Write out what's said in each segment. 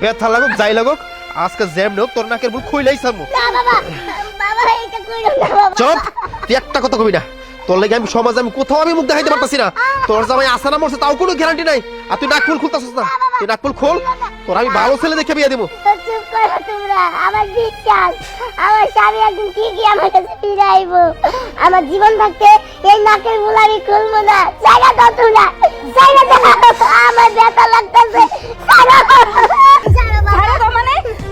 ব্যথা লাগুক যাই লাগুক আজকে জ্যাম হোক তোর নাকের ভুল খুইলাই সামু চুপ তুই একটা কথা কবি না। তোর লেগে আমি সমাজে আমি কোথাও আমি মুখ দেখাইতে পারতাছি না। তোর জামাই আসা না মরছে তাও কোনো গ্যারান্টি নাই। আর তুই নাক ফুল খুলতাছিস না। তুই নাক ফুল খোল তোর আমি ভালো ছেলে দেখে বিয়ে দেবো। তো চুপ করো তোমরা আমার বিশ্বাস আমার স্বামী একদিন ঠিকই আমার কাছে ফিরে আইবো। আমার জীবন থাকতে এই নাকের ফুল আমি খুলবো না। জায়গা দাও তোমরা জায়গা দাও। আমার ব্যথা লাগতেছে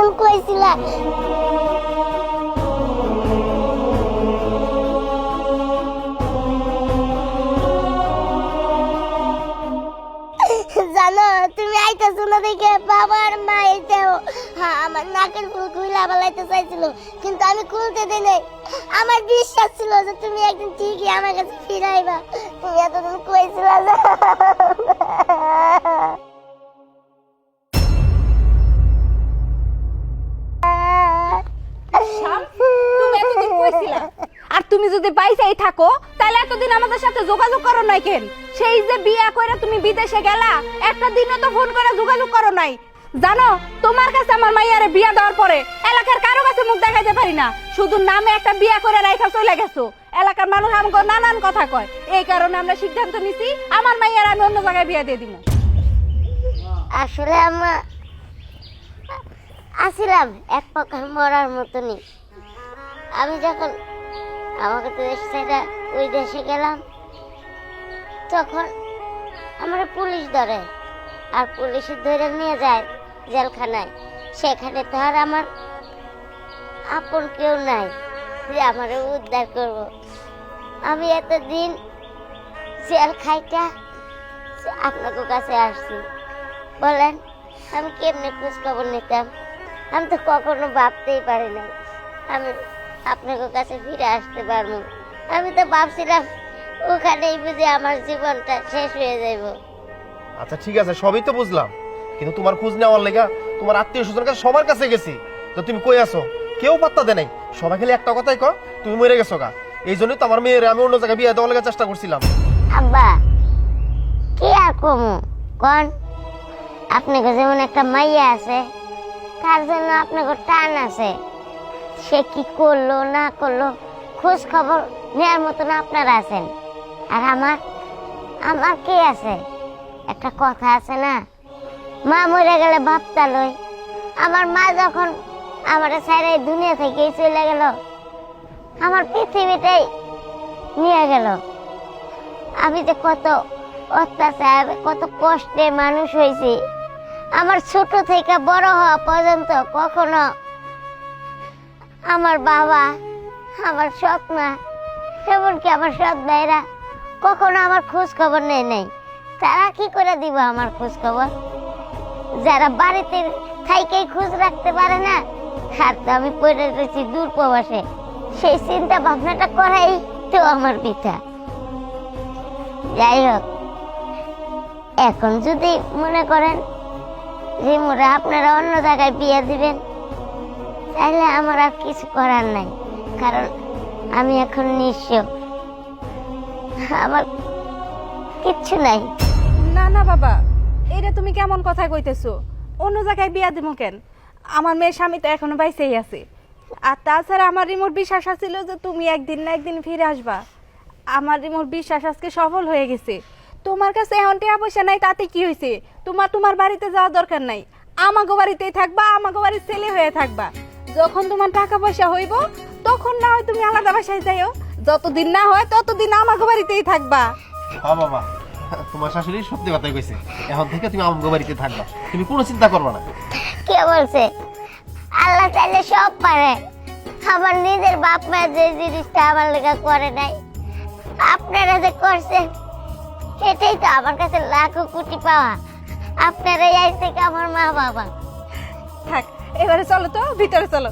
এতদিন কইছিলা জানো, তুমি আইতেছো না দেখে, বাবার মা এটাও হ্যাঁ আমার নাকের ফুল খুইলা বলাইতে চাইছিল, কিন্তু আমি খুলতে দিই নাই। আমার বিশ্বাস ছিল যে তুমি একদিন ঠিকই আমার কাছে ফিরাইবা। তুমি এতদিন কইছিলা থাকো, তাহলে এতদিন আমাদের সাথে যোগাযোগ করো নাই কেন? সেই যে বিয়া তুমি বিদেশে গেলা, একটা দিনও তো ফোন করে যোগাযোগ করো নাই। জানো, তোমার কাছে আমার মাইয়ারে বিয়া দেওয়ার পরে এলাকার কারও কাছে মুখ দেখাইতে পারি না। শুধু নামে একটা বিয়া করে রাইখা চলে গেছো। এলাকার মানুষ আমাকে নানান কথা কয়। এই কারণে আমরা সিদ্ধান্ত নিছি, আমার মাইয়ার আমি অন্য জায়গায় বিয়া দিয়ে দিব আসলে আমরা আসিলাম এক প্রকার মরার মতনই। আমি যখন আমাকে তো দেশ ছেড়ে ওই দেশে গেলাম। তখন আমার পুলিশ ধরে, আর পুলিশে ধরে নিয়ে যায় জেলখানায়। সেখানে তো আর আমার আপন কেউ নাই যে আমার উদ্ধার করব। আমি এতদিন জেল খাইটা আপনাদের কাছে আসছি। বলেন, আমি কেমনে খোঁজখবর নিতাম? আমি তো কখনো ভাবতেই পারি না আমি আপনাদের কাছে ফিরে আসতে পারব। আমি তো ভাবছিলাম ওখানেই বুঝি আমার জীবনটা শেষ হয়ে যাইব। আচ্ছা ঠিক আছে সবই তো বুঝলাম। কিন্তু তোমার খোঁজ নেওয়ার লেগা তোমার আত্মীয় স্বজন কাছে সবার কাছে গেছি। তো তুমি কই আছো? কেউ পাত্তা দেয় নাই। সবাই খালি একটা কথাই কয় তুমি মরে গেছো গা। এই জন্যই তো আমার মেয়ের আমি অন্য জায়গায় বিয়ে দেওয়ার লেগে চেষ্টা করছিলাম। আব্বা কি আর কমু? কন? আপনাকে যেমন একটা মাইয়া আছে তার জন্য আপনাকে টান আছে। সে কি করল, না করল, খোঁজ খবর নেওয়ার মতন আপনারা আছেন। আর আমার আমার কে আছে? একটা কথা আছে না? মা মরে গেলে ভাবতা লই আমার মা যখন আমার এই দুনিয়া থেকেই চলে গেল, আমার পৃথিবীটাই নিয়ে গেল। আমি যে কত অত্যাচার, কত কষ্টে মানুষ হয়েছি, আমার ছোট থেকে বড় হওয়া পর্যন্ত কখনো আমার বাবা, আমার সৎ মা এমনকি আমার সৎ ভাইরা কখনো আমার খোঁজ খবর নেয় নাই। তারা কি করে দিব আমার খোঁজ খবর যারা বাড়িতে থাইকেই খোঁজ রাখতে পারে না আর তো আমি পড়ে রয়েছি দূর প্রবাসে সেই চিন্তা ভাবনাটা করাই তো আমার পিতা যাই হোক, এখন যদি মনে করেন যে মোরা আপনারা অন্য জায়গায় বিয়ে দিবেন তাহলে আমার আর কিছু করার নাই, কারণ আমি এখন নিঃস্ব। আমার কিচ্ছু নাই। না না, বাবা এটা তুমি কেমন কথা কইতেছো? অন্য জায়গায় বিয়া দিব কেন? আমার মেয়ের স্বামী তো এখনও বাইসেই আছে। আর তাছাড়া আমার রিমোট বিশ্বাস আছিল যে তুমি একদিন না একদিন ফিরে আসবা। আমার রিমোট বিশ্বাস আজকে সফল হয়ে গেছে। তোমার কাছে এখন টাকা পয়সা নাই, তাতে কি হয়েছে তোমার তোমার বাড়িতে যাওয়ার দরকার নাই। আমাগো বাড়িতেই থাকবা, আমাগো বাড়ির ছেলে হয়ে থাকবা। যখন তোমার টাকা পয়সা হইব তখন না হয় তুমি আলাদা বাসায় যাইও। যতদিন না হয় ততদিন আমাগো বাড়িতেই থাকবা। হ্যাঁ বাবা তোমার শাশুড়ি সত্যি কথাই কইছে এখন থেকে তুমি আমগো বাড়িতে থাকবা তুমি কোনো চিন্তা করবে না। কে বলছে? আল্লাহ চাইলে সব পারে। আমার নিজের বাপ মা যে জিনিসটা আমার লেখা করে নাই আপনারা যে করছেন সেটাই তো আমার কাছে লাখো কোটি পাওয়া। আপনারাই থেকে আমার মা বাবা থাক এবারে চলো তো ভিতরে চলো।